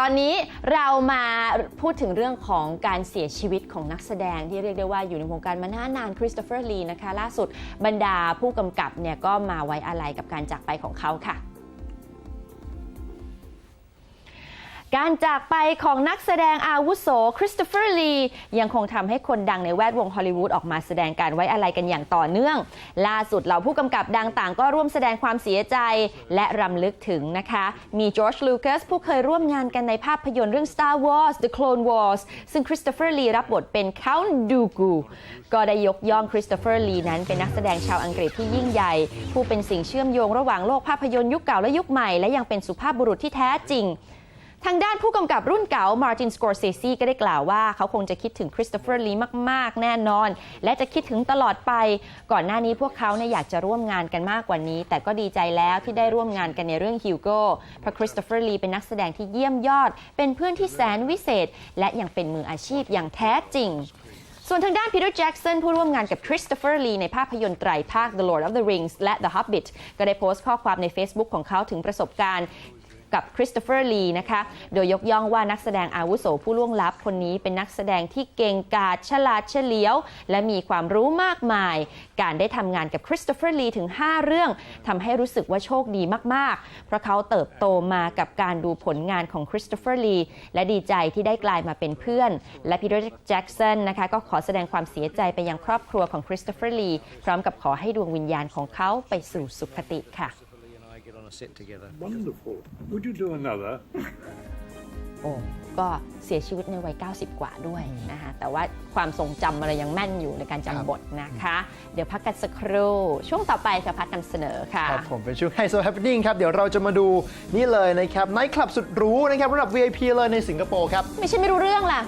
ตอนนี้เรามาพูดถึงเรื่องของการเสียชีวิตของนักแสดงที่เรียกได้ว่าอยู่ในวงการมานานนานคริสโตเฟอร์ลีนะคะ ล่าสุดบรรดาผู้กำกับเนี่ยก็มาไว้อาลัยกับการจากไปของเขาค่ะ การจากไปของนักแสดงอาวุโสคริสโตเฟอร์ลียังคงทำให้คนดังในแวดวงฮอลลีวูดออกมาแสดงการไว้อาลัยกันอย่างต่อเนื่อง ล่าสุดเหล่าผู้กำกับดังต่างก็ร่วมแสดงความเสียใจและรำลึกถึงนะคะ มีจอร์จลูคัสผู้เคยร่วมงานกันในภาพยนตร์เรื่อง Star Wars The Clone Wars ซึ่งคริสโตเฟอร์ลีรับบทเป็น Count Dooku ก็ได้ยกย่องคริสโตเฟอร์ลีนั้นเป็นนักแสดงชาวอังกฤษที่ยิ่งใหญ่ ผู้เป็นสิ่งเชื่อมโยงระหว่างโลกภาพยนตร์ยุคเก่าและยุคใหม่และยังเป็นสุภาพบุรุษที่แท้จริง ทางด้านผู้กำกับรุ่นเก่ามาร์ตินสกอร์เซซีก็ได้กล่าวว่า เขาคงจะคิดถึงคริสโตเฟอร์ลีมาก ๆ แน่นอน และจะคิดถึงตลอดไป ก่อนหน้านี้พวกเขาเนี่ยอยากจะร่วมงานกันมากกว่านี้ แต่ก็ดีใจแล้วที่ได้ร่วมงานกันในเรื่องฮิวโก้เพราะคริสโตเฟอร์ลีเป็นนักแสดงที่เยี่ยมยอด เป็นเพื่อนที่แสนวิเศษ และยังเป็นมืออาชีพอย่างแท้จริงส่วนทางด้านพีเตอร์แจ็กสันผู้ร่วมงานกับคริสโตเฟอร์ลีในภาพยนตร์ไตรภาค The Lord of the Rings และ The Hobbit ก็ได้โพสต์ข้อความใน Facebook ของเขาถึงประสบการณ์ กับคริสโตเฟอร์ลีนะคะ โดยยกย่องว่านักแสดงอาวุโสผู้ล่วงลับคนนี้เป็นนักแสดงที่เก่งกาจฉลาดเฉลียว และมีความรู้มากมาย การได้ทำงานกับคริสโตเฟอร์ลีถึง 5 เรื่องทำให้รู้สึกว่าโชคดีมาก ๆ เพราะเขาเติบโตมากับการดูผลงานของคริสโตเฟอร์ลีและดีใจที่ได้กลายมาเป็นเพื่อน และพีเตอร์แจ็กสันนะคะก็ขอแสดงความเสียใจไปยังครอบครัวของคริสโตเฟอร์ลีพร้อมกับขอให้ดวงวิญญาณของเขาไปสู่สุคติค่ะ get on a set together. Wonderful. Would you do another? โอ้ก็เสียชีวิตในวัย 90 กว่าด้วยนะคะแต่ว่าความทรงจำอะไรยังแม่นอยู่ในการจำบทนะคะ เดี๋ยวพักกันสักครู่ช่วงต่อไปค่ะพักนำเสนอค่ะ ครับผมเป็นช่วง Hi So Happening ครับ เดี๋ยวเราจะมาดูนี่เลยนะครับไนท์คลับสุดหรูนะครับระดับ VIP เลยในสิงคโปร์ครับ ไม่ใช่ไม่รู้เรื่องล่ะ